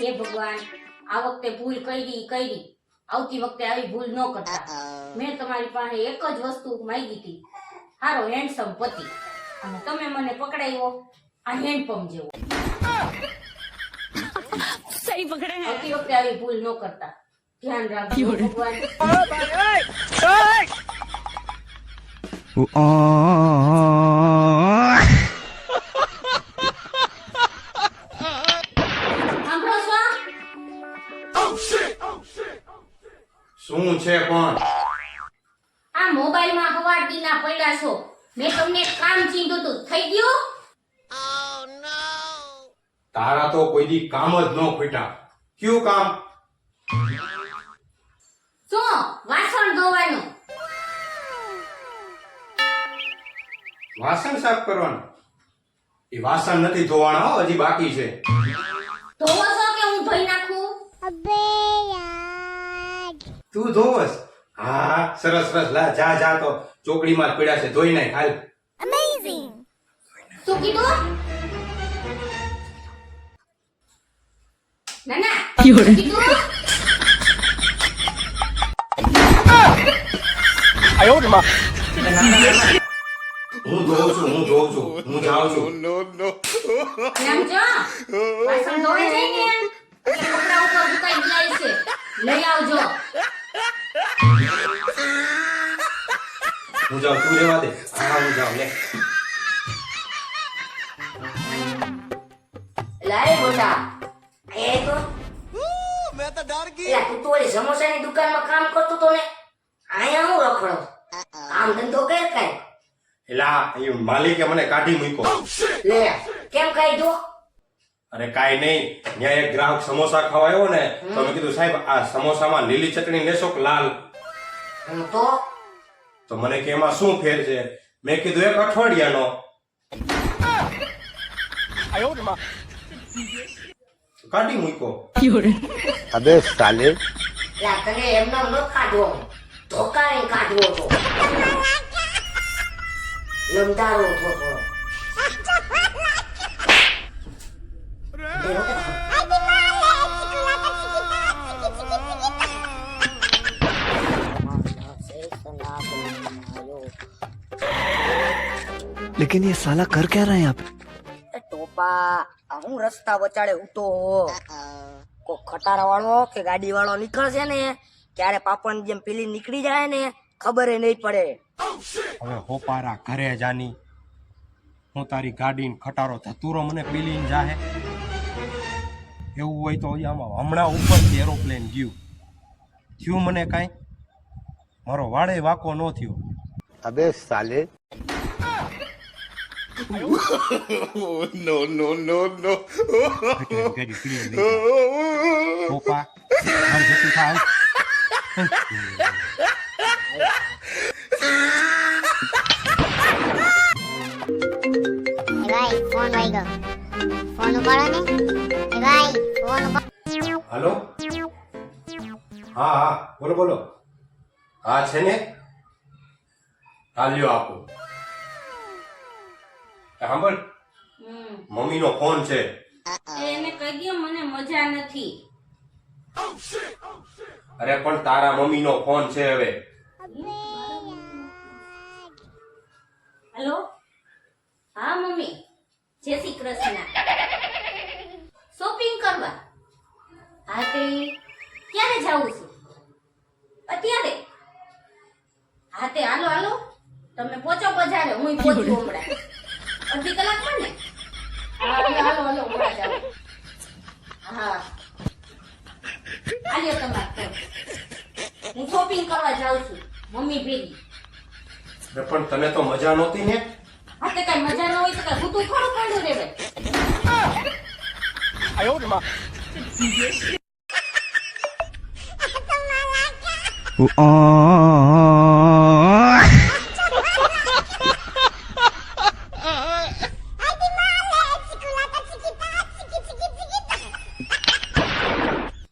હે ભગવાન આ વખતે ભૂલ કરી કરી. આવતી વખતે આવી ભૂલ ન કરતા. મેં તમારી પાસે એક જ વસ્તુ માંગી હતી. હારો હેન્ડસમ પતિ. અને તમે મને પકડાયો આ હેન્ડપંપ જેવો. સહી પકડે આવતી વખતે આવી ભૂલ ન કરતા. ધ્યાન રાખજો ભગવાન. Oh, શું છે પણ? આ મોબાઈલમાં હવારથી ના પડ્યા છો. મેં તમને કામ ચીંધું હતું થઈ ગયું? તારા તો કોઈ દી કામ જ ન ખૂટ્યા. ક્યું કામ? શું? વાસણ ધોવાનું. વાસણ સાફ કરવાનું. એ વાસણ નથી ધોવાના હો હજી બાકી છે. ધોવો છો કે હું ધોઈ નાખું? તું ધોવસ. હા સરસ સરસ. લા જા જા તો. ચોકડીમાં પીડા પડ્યા છે ધોઈ નાખ હાલ. શું કીધું? ના ના કીધું? હું ધોઉં છું હું ધોઉં છું હું જાઉં છું. એમ જો વાસણ ધોઈ જઈને કપડા ઉપર સુકાઈ જાય છે લઈ આવજો. હું જાઉં તું રહેવા માલિકે મને કાઢી મૂક્યો. લે કેમ કાઈ જો અરે કાઈ નહીં ત્યાં એક ગ્રાહક સમોસા ખાવા ખવાયો ને તો મેં કીધું સાહેબ આ સમોસામાં લીલી ચટણી લેશો કે લાલ? તો તો મને કે એમાં શું ફેર છે? મેં કીધું એક અઠવાડિયાનો. કાઢી મૂકો અબે સાલે. તને એમનો ન કાઢવો ધોકાએ કાઢવો તો. લમદારો થોડો लेकिन ये साला कर क्या रहा है यहाँ पे એ ટોપા આ હું રસ્તા વચાડે ઉતો કો ખટારા વાળો કે ગાડી વાળો નીકળશે ને ક્યારે પાપણ જેમ પેલી નીકળી જાય ને ખબર નહીં પડે હવે હોપારા ઘરે જાની હું તારી ગાડીને ખટારો ધતુરો મને પીલીને જાહે એવું હોય તો આમાં હમણાં ઉપરથી એરોપ્લેન ગયું થયું મને કાંઈ મારો વાળે વાકો ન થયો no, no, no, no. Good, I'm glad you're feeling amazing. Opa, I'm just in time. ભાઈ ફોન વાઈ ગયો ફોન ઉપાડો ને ભાઈ ફોન હલો હા હા બોલો બોલો હા છે ને હા લ્યો આપો સાંભળ. મમ્મી નો ફોન છે. એને કહી દો મને મજા નથી. અરે પણ તારા મમ્મી નો ફોન છે હવે. હેલો? હા મમ્મી. જય શ્રી કૃષ્ણ. શોપિંગ કરવા. હા તે. ક્યારે જાવું છું? અત્યારે? હા તે. હાલો હાલો. તમે પહોંચો બજારે હું પહોંચું હમણાં. અડધી કલાકમાં ને? હા હાલો હાલો જાઓ હા. આલ્યો તમારે હું શોપિંગ કરવા જાઉં છું મમ્મી ભેગી. પણ તને તો મજા નહોતી ને? હા તે કઈ મજા ન હોય તો કઈ ભૂતું થોડું પડ્યું રે ભાઈ? आ